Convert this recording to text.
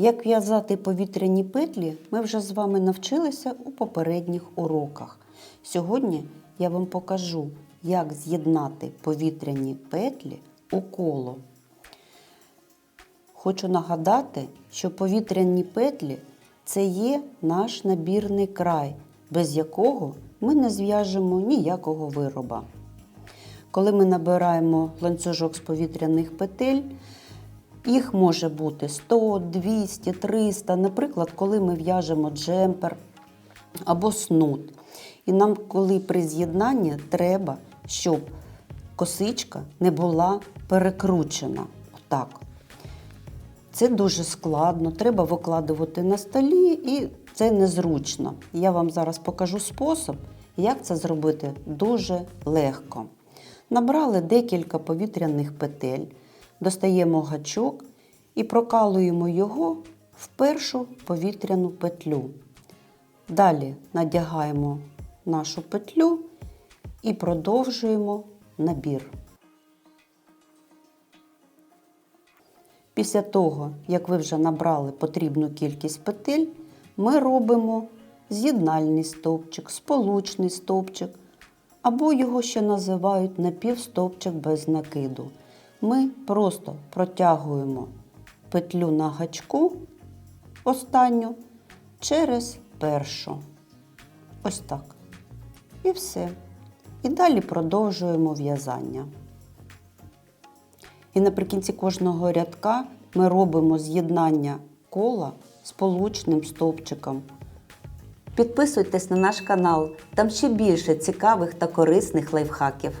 Як в'язати повітряні петлі, ми вже з вами навчилися у попередніх уроках. Сьогодні я вам покажу, як з'єднати повітряні петлі у коло. Хочу нагадати, що повітряні петлі це є наш набірний край, без якого ми не зв'яжемо ніякого вироба. Коли ми набираємо ланцюжок з повітряних петель, їх може бути 100, 200, 300. Наприклад, коли ми в'яжемо джемпер або снуд. І нам, коли при з'єднанні, треба, щоб косичка не була перекручена. Отак. Це дуже складно, треба викладувати на столі і це незручно. Я вам зараз покажу спосіб, як це зробити дуже легко. Набрали декілька повітряних петель, достаємо гачок і прокалуємо його в першу повітряну петлю. Далі надягаємо нашу петлю і продовжуємо набір. Після того, як ви вже набрали потрібну кількість петель, ми робимо з'єднальний стовпчик, сполучний стовпчик, або його ще називають напівстовпчик без накиду. Ми просто протягуємо петлю на гачку останню через першу. Ось так. І все. І далі продовжуємо в'язання. І наприкінці кожного рядка ми робимо з'єднання кола сполучним стовпчиком. Підписуйтесь на наш канал, там ще більше цікавих та корисних лайфхаків.